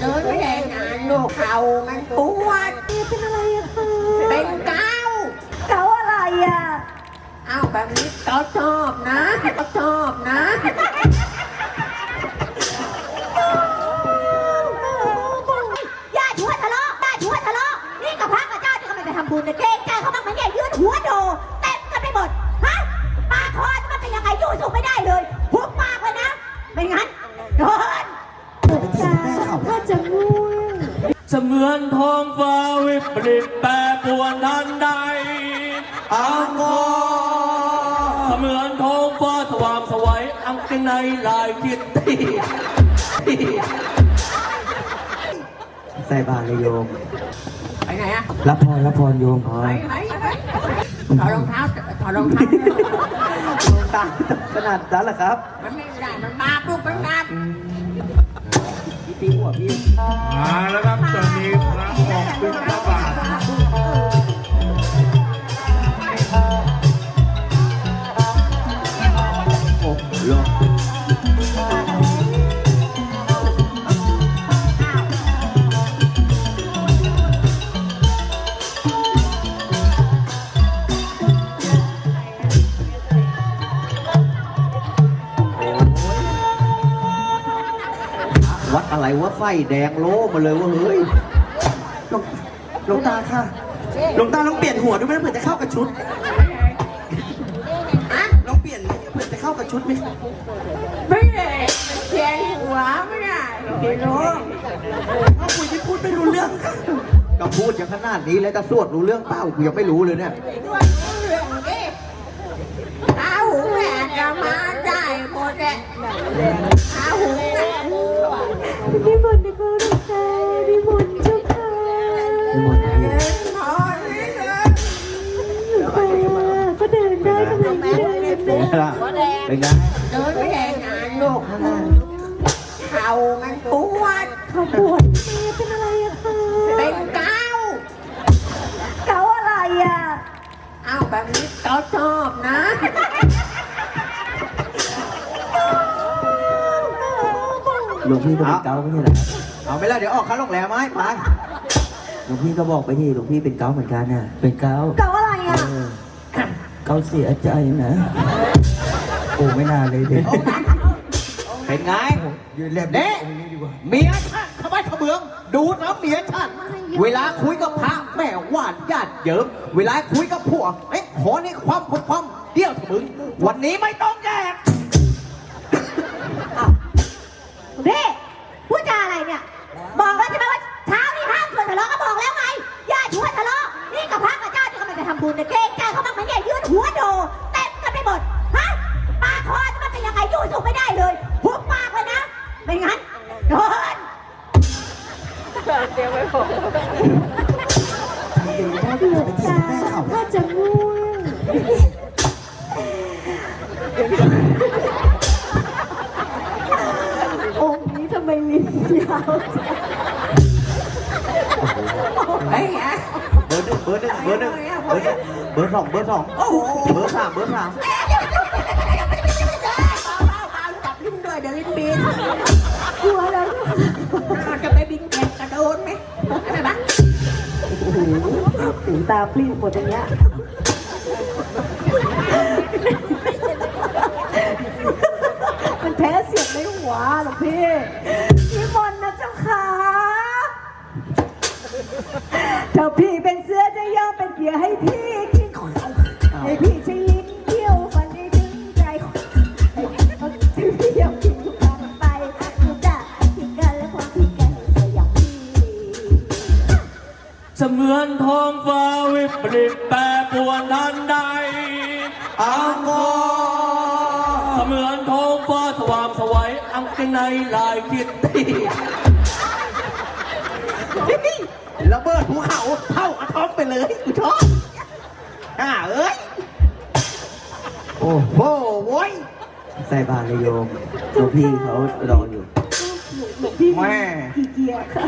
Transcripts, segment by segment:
เดินไม่ได้นานลูกเข่ามันปวดเป็นอะไรอะคะเป็นเกาเกาอะไรอะอ้าวแบบนี้ก็ชอบนะก็ชอบนะ ญาติหัวทะเลาะญาติหัวทะเลาะนี่กับพระกับเจ้าที่กำลังจะทำบุญเนี่ยเกรงใจเขาบ้างไหมเนี่ยยืนหัวโดเต็มกันไปหมดฮะปากคอจะมันเป็นยังไงอยู่สุขไม่ได้เลยหุบปากเลยนะไม่งั้นโดนถ้าจะง่วง เส มือนท้องฟ้าวิปริตแปรปรวนทันใดอังกอเสมือนท้องฟ้าสว่างสวัยอังกในลายคิดตีใส่บาตรเลยโยม ไปไหนอะรับพรรับพรโยมพรไปไหนไปถอดรองเท้าถอดรองเท้าดวงตาขนาดนั้นเหรอครับ มันไม่ได้มันบาปลูกมันบา พี่ปีหัวพี่ มาแล้วครับตอนนี้พระออกบิณฑบาต วัดอะไรวะไฟแดงโล่มาเลยวะเฮ้ยหลวงหลวงตาค่ะหลวงตาลองเปลี่ยนหัวดูไหมเผื่อจะเข้ากับชุดลองเปลี่ยนเผื่อจะเข้ากับชุดไหมไม่ได้เขียนหัวไม่ได้พี่น้องเอาคุยที่พูดไม่รู้เรื่องก็พูดอย่างขนาดนี้แล้วจะสวดรู้เรื่องเปล่ากูยังไม่รู้เลยเนี่ยด้วยเรื่องนี้ตาหูแม่จะมาได้หมดแหละตาหูแม่ นิมนต์นะคะหลวงตานิมนต์เจ้าค่ะนิมนต์พี่เนี่ยหลวงตาก็เดินได้ทำไมไม่เดินเป็นไงล่ะเป็นไงเดินไม่ได้นานลูกเข่ามันปวดเขาปวดเป็นอะไรอะคะเป็นเกาเกาอะไรอะอ้าวแบบนี้ก็ชอบนะ หลวงพี่ก็เป็นเกาไม่ใช่เหรอเอาไปแล้วเดี๋ยวออกค่าโรงแรมไหมไปหลวงพี่ก็บอกไปที่หลวงพี่เป็นเกาเหมือนกันน่ะ เป็นเกาเกาอะไรอะเออเกาเสียใจนะโอ้ไม่น่าเลยเด็กเป็นไง ยืนเล็บเด็เมียฉันทำไมขมือง ดูน้ำเมียฉัน เวลาคุยกับพระแม่หวานญาติเยิมเวลาคุยกับผัวเอ้ยขอในความความความเดี่ยวเถอะมึง วันนี้ไม่ต้องแยก ถ้าจะง่วงองค์นี้ทำไมลิ้นยาวจังเฮ้ยอะเบอร์หนึ่งเบอร์หนึ่งเบอร์หนึ่งเบอร์หนึ่งเบอร์สองเบอร์สองเบอร์สามเบอร์สาม หูตาปลิ้วหมดอย่างเงี้ยมันแพ้เสียงในหัวหรอพี่นิมนต์ เสมือนท้องฟ้าสว่างไสวัยอังกในลายคิดตีระเบิดภูเขาเท่ากระท้อมไปเลยกูชอบอ่าเอ้ย โอ้โอ้โว้ยใส่บาตรเลยโยมหลวงพี่เขารออยู่แม่กี่เกียร์ค่ะ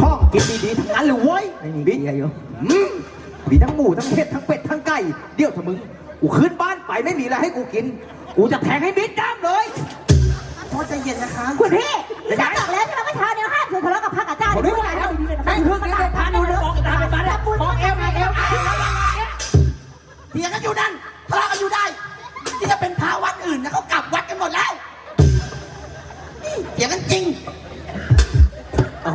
ข้องกินดีๆทั้งนั้นเลยเว้ยไม่มีบิ๊กเกียร์โยมอืมมีทั้งหมูทั้งเผ็ดทั้งเป็ดทั้งไก่ เดี๋ยวเถอะมึง กูขึ้นบ้านไปไม่มีอะไรให้กูกิน กูจะแทงให้มิดด้ามเลย โอ้ใจเย็นนะคะคุณพี่ดิฉันบอกแล้วใช่ไหมว่าเช้าเนี่ยห้ามชวนทะเลาะกับพระกับเจ้าผมไม่ไหวแล้วนั่งเครื่องนี้เลยพาดูเลยมองตาเป็แล้วมองเอลมาเอวเถียงกันอยู่นั่นทะเลาะกันอยู่ได้ ที่จะเป็นพระวัดอื่นนะเขากลับวัดกันหมดแล้วนี่เถียงกันจริงเอ้า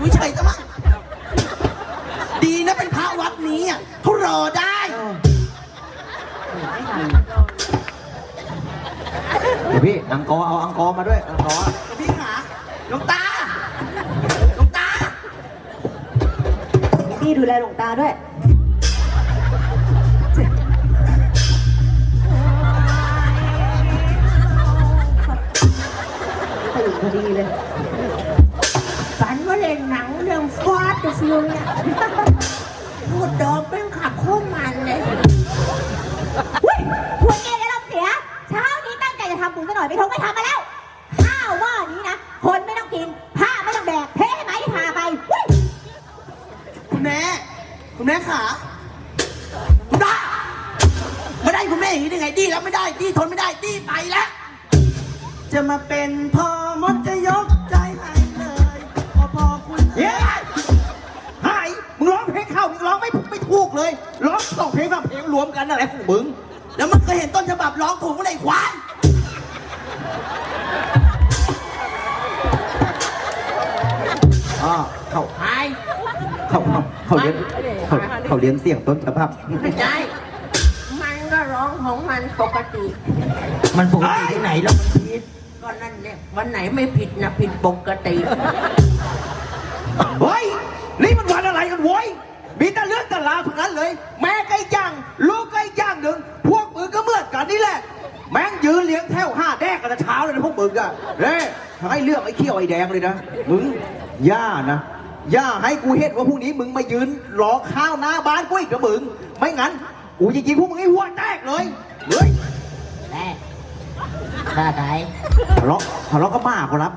ไม่ใช่จ้ะมั้งดีนะเป็นพระวัดนี้อะเขารอได้ พี่นางกอร์มาด้วยอังกอร์พี่ขาหลวงตาหลวงตา พี่ดูแลหลวงตาด้วย ตื่นพอดีเลย ฝันว่าเล่นหนังเรื่องฟาดกับฟิวเนี่ยพูดดอกเป็นขับโคตรมันเลย กันอะไรของมึงแล้วมันเคยเห็นต้นฉบับร้องถูกเมื่อไหร่ควายอ่าเขาไอ้เขาเขาเขาเลี้ยงเขาเขาเลี้ยงเสียงต้นฉบับไม่ใช่มันก็ร้องของมันปกติ มันปกติที่ไหนแล้วมันผิดก็นั่นเนี่ยวันไหนไม่ผิดนะผิดปกติเฮ้ยนี่มันวันอะไรกันโว้ยมีแต่เรื่องแต่ราวทั้งนั้นเลย แม่ก็อีกอย่างลูกก็อีกอย่าง หนึ่งพวกมึงก็เหมือนกันนี่แหละ แม่งยืนเลี้ยงแถวห้าแดกกันแต่เช้าเลยนะพวกมึงอะเร่ให้เรื่องไอ้เขี้ยวไอ้แดงเลยนะมึงย่านะย่าให้กูเห็นว่าพรุ่งนี้มึงมายืนรอข้าวหน้าบ้านกูอีกนะมึงไม่งั้นกูจะยิงพวกมึงให้หัวแตกเลยเฮ้ยแม่ข้าไทยทะเลาะทะเลาะก็บ้าเขารับ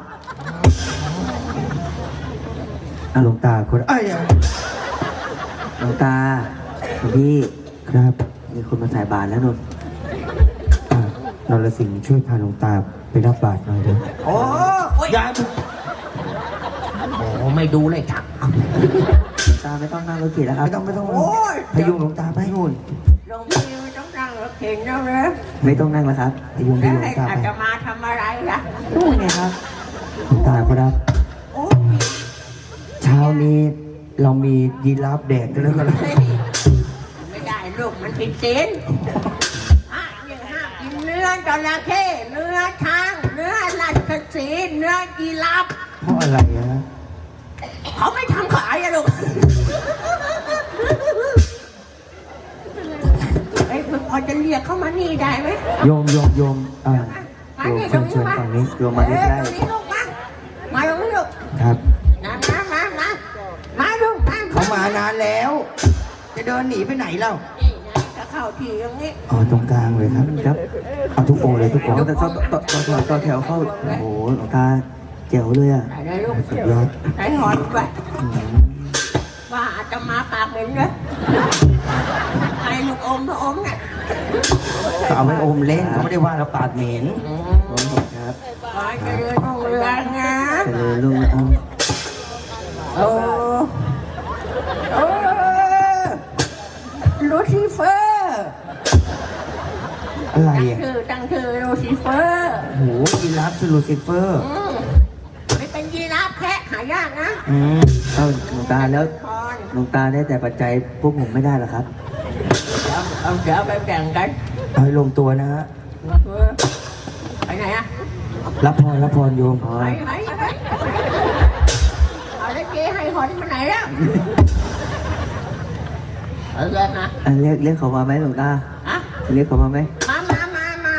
อะหลวงตาคนเอ้ยหลวงตาหลวงพี่ครับ มีคนมาใส่บาตรแล้วนนท์อะนรสิงห์ช่วยพาหลวงตาไปรับบาตรหน่อยเถอะโอ้ยยายโอ้ไม่ดูเลยจักหลวงตาไม่ต้องนั่งรถเข็นแล้วครับไม่ต้องไม่ต้องโอ้ย พยุงหลวงตาไปนู่นหลวงพี่ไม่ต้องนั่งรถเข็นแล้วนะไม่ต้องนั่งแล้วครับ พยุงพแล้วยุงหลให้วงตาอาไปจะมาทำอะไรล่ะนู่นไงครับ หลวงตาครับ โอ้ยเช้านี้เรามียีราฟแดกกันแล้วกันไม่ได้ลูก มันผิดศีลห้ามยังห้ามกินเนื้อจระเข้เนื้อช้างเนื้อลัดสีห์เนื้อกีราฟเพราะอะไรอะเขาไม่ทำขายอะลูกไอ้ยคุณพอจะเรียกเข้ามานี่ได้ไหมโยมโยมโยมอ่ามาโยมนี่เชิญเชิญฝั่งนี้โยมมาใกเอล้อตรงนี้ลูกมามาตรงนี้ลูกๆครับมามามามามาลูกมาเขามานานแล้ว จะเดินหนีไปไหนเล่า นี่ไงจะเข้าที่ตรงนี้อ๋อตรงกลางเลยครับครับเอาทุกองค์เลยทุกองค์แต่ต่อต่อต่อต่อต่อแถวเข้าโอ้โหหลวงตาเจ๋วเลยอะได้เลยลูกสุดยอดใช้หอนไปอืมว่าอาจจะมาปากเหม็นเลยไอ้ลูกอมลูกอมเนี่ยเขาเอาไว้อมเล่นเขาไม่ได้ว่าเราปากเหม็นโอ้โหครับขอจะเดินลงเรือนะเจริญลุงเอาโอ้ อะไรตั้งอะชื่อตั้งชื่อลูซิเฟอร์โอ้โหยีราฟชื่อลูซิเฟอร์อืมไม่เป็นยีราฟแคะหายากนะอืมเอาหลวงตาแล้วพรหลวงตาได้แต่ปัจจัยพวกผมไม่ได้หรอครับเดี๋ยวเอาเดี๋ยวไปแบ่งกันเอาให้ลงตัวนะฮะเออไปไหนอะรับพรรับพรโยมไปไหนไปเอาแล้วเจ๊ให้หอนมาไหนแล้วเอาเรียกนะอะเรียกเรียกเขามาไหมหลวงตา อะเรียกเขามาไหม มามามามา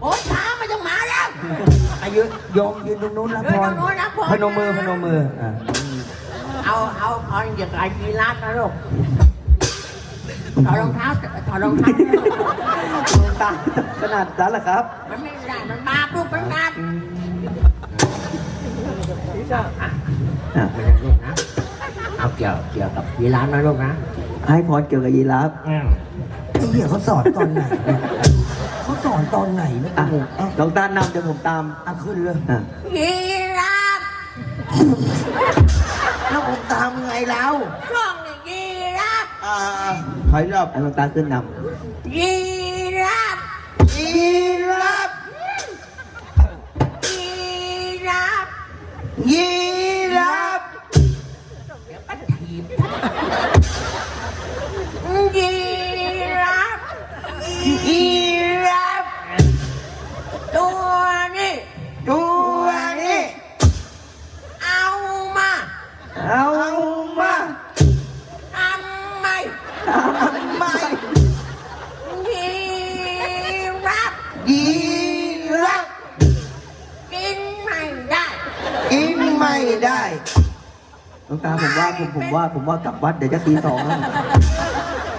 โอ้ช้าไมาต้องมาแล้ว อายุโยมยืนตรงนู้นรับเดิพนตรรงโน้นรับพรพนมมือพนมมืออะเอาเอาพรอย่างไรกีราฟนะลูกถอดรองเท้าถอดรองเท้าหลวงตาขนาดนั้นเหรอครับ มันไม่ได้มันบาปลูกมันบาปอะอะไม่ได้ลูกนะเอาเกี่ยวเกี่ยวกับยีราฟนะลูกนะ ให้พรเกี่ยวกับยีราฟอืมไอ้เหี้ยเขาสอนตอนไหนเนี่ยเขา สอนตอนไหนนะอะหลวงตานำเดี๋ยวผมตามอะขึ้นเลยอะยีราฟแล้วผมตามไงแล้วช่องนี่ยีราฟอ่าถอยรอบหลวงตาขึ้นนยีราฟำยีราฟยีราฟยีราฟเดี๋ยว อีรัก กินไม่ได้ กินไม่ได้หลวงตาผมว่าผมผมว่าผมว่ากลับวัดเดี๋ยวจะตีสองแล้ว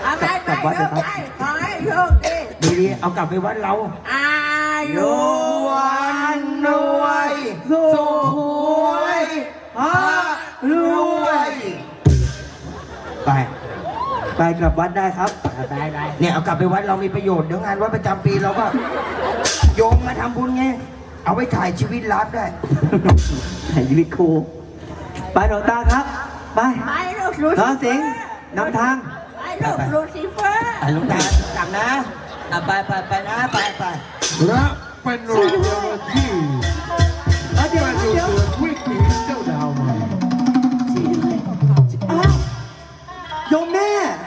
อะไรไปโชครับขอให้โชคดีดีดีเอากลับไปวัดเราอายุวันรวยสุขวยฮะรวยไป ไปกลับวัดได้ครับ ได้ได้เนี่ยเอากลับไปวัดเรามีประโยชน์เดี๋ยวงานวัดประจำปีเราก็โยงมาทำบุญไง เอาไปถ่ายชีวิตลับได้ ถ่ายชีวิตครูไปหลวงตาครับ ไปไปลูกลูน้อซิสิงห์นำทาง ไปลูกลูซิเฟอร์ไปหลวงตากลับนะอะไปไปไปนะไปไปและเป็นรายเจ้าหน้าที่เดี๋ยวมาดูเดี๋ยวเดือนวิถีเจ้าดาวใหม่โยมแม่เดี๋ยว